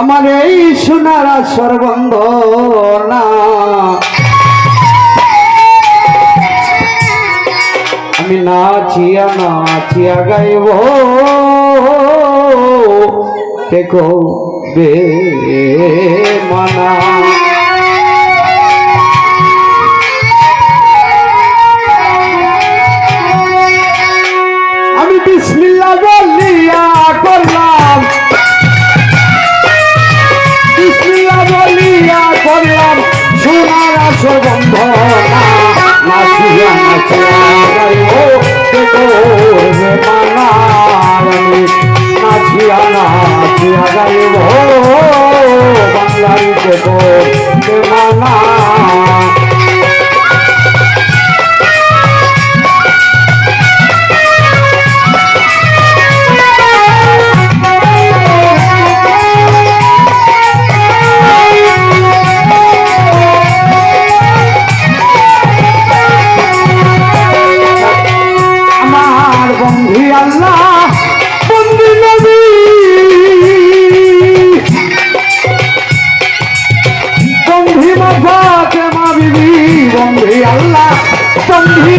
আমার এই সোনার সর্বন্ধ না আমি নাচিয়া নাচিয়া গাইব। দেখো বে মানা আমি বিসমিল্লা বলিয়া করলাম। করলাম সোনার আসর বন্ধ নাচিয়া নাচিয়া নাচিয়া নাচিয়া গাইব বাংলার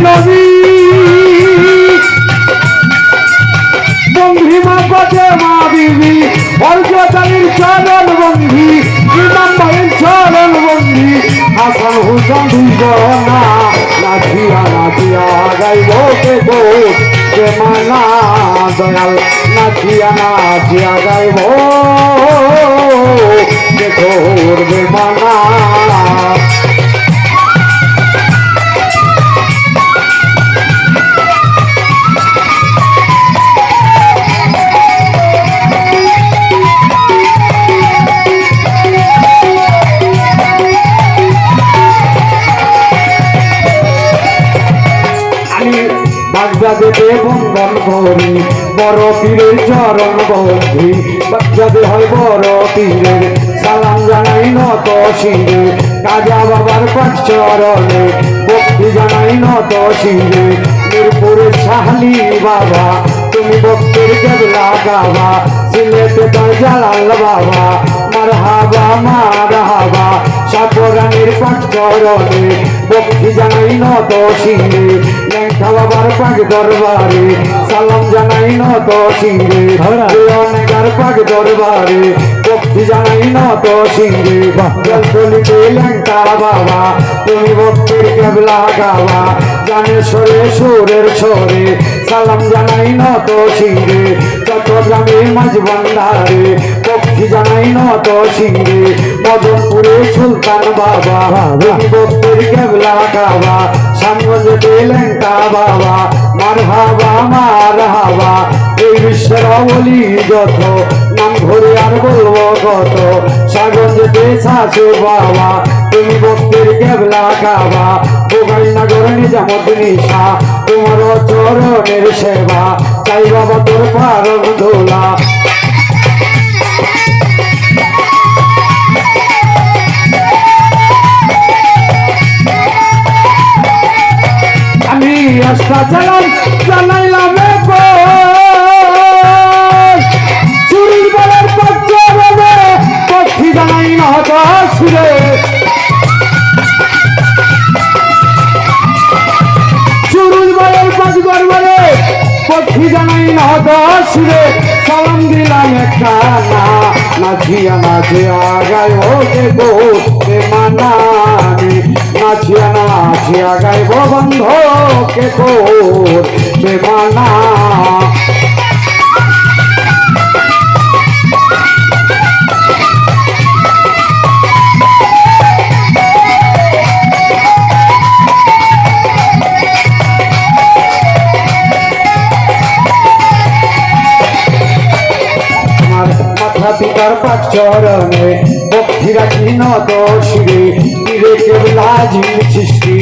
নবী বন্ধু মাফাতে মা বিবি অর্জতালির চরণ বন্ধি ইমাম ভাইয়ের চরণ বন্ধি হাসান হুসান দুই না নাচিয়া নাচিয়া গাইব কে গো কে গাইব। বাগদাদেতে বন্ধন করি বড় পীরের চরণ বন্ধি বাগদাদে হয় বড় পীরের সালাম জানাই নত শিরে কাজা বাবার পাঁচ চরণে ভক্তি জানাই নত শিরে। মিরপুরের শাহলি বাবা, তুমি ভক্তের কেবলা গাবা সিলেটে তার জালাল বাবা। মার হাবা মার হাবা সাপরানির পাঁচ চরণে ভক্তি জানাই নত শিরে। লেখা বাবার পাক দরবারে সালাম জানাই নত শিরে। অনেকার পাক দরবারে ভক্তি জানাই নত শিরে। জলতলিতে লেখা বাবা তুমি ভক্তির কেবলা গাওয়া। জানে সরে সুরের সরে সালাম জানাই নত শিরে চট্টগ্রামে মাঝ ভান্ডারে ভক্তি জানাই নত শিরে মদনপুরে সুলতান বাবা ভক্তির কেবলা গাওয়া সামগঞ্জে লেঙ্কা বাবা, মার হাবা মার হাবা, এই বিশ্বের অবলি যত, নাম ধরে আর বলব কত সাগঞ্জে শাশু বাবা, তুমি ভক্তির কেবলা খাবা গোগাই নগর নিজামত নিশা। তোমার চরণের সেবা, চাই বাবা তোর পারক দোলা আমি আস্থা জানাইলাম চুরির বলার পক্ষ জানাই না সুরে। সুরে সালাম দিলাম একটা না নাচিয়া নাচিয়া গায় ওকে গো কে মানানি। নাচিয়া নাচিয়া গাইব বন্ধ কে তোর কে মানা মাথা পিতার পাক চরণে ভক্তি রাখি নত শিরে তীরে কেবলাজির সৃষ্টি,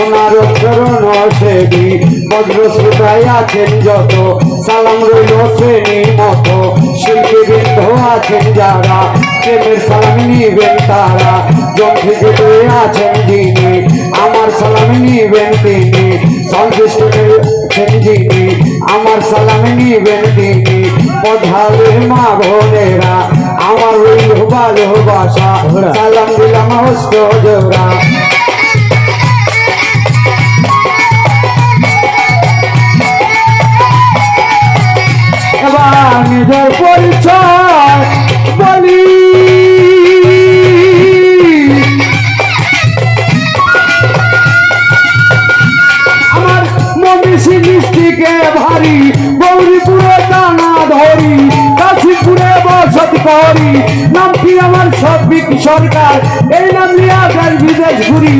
ওনার চরণ সেবি। বজ্র শ্রোতায় আছেন যত, সালাম রইল শ্রেণি মতো। শিল্পী বৃদ্ধ আছেন যারা, প্রেমের সালাম নিবেন তারা। জন থেকে আছেন যিনি, আমার সালাম নিবেন তিনি। সন্তুষ্ট আমার সালাম নিবেন তিনি। পধারে মা বোনেরা আমার রইল ভালোবাসা সালাম দিলাম হস্ত জোড়া। এবার নিজের পরিচয় বলি। করি নাম কি আমার সবিক সরকার? এই নাম নিয়ে আগার বিদেশ ঘুরি।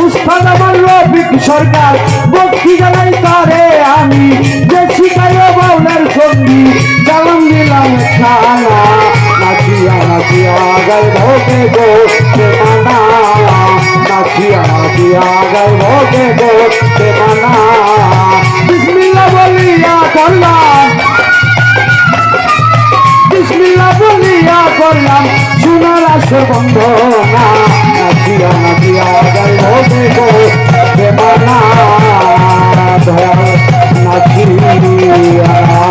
উস্তাদ আমার রফিক সরকার। ভক্তি জানাই তারে আমি। যে শিখাই বাউলের সঙ্গী। চালাম দিলাম খানা। নাচিয়া নাচিয়া গাই ভোগে গো মানা নাচিয়া নাচিয়া গাই ভোগে গো বলিয়া করলাম বিসমিল্লাহ বলিয়া করলাম সোনার আসর বন্ধ। না নাচিয়া নাচিয়া নাচিয়া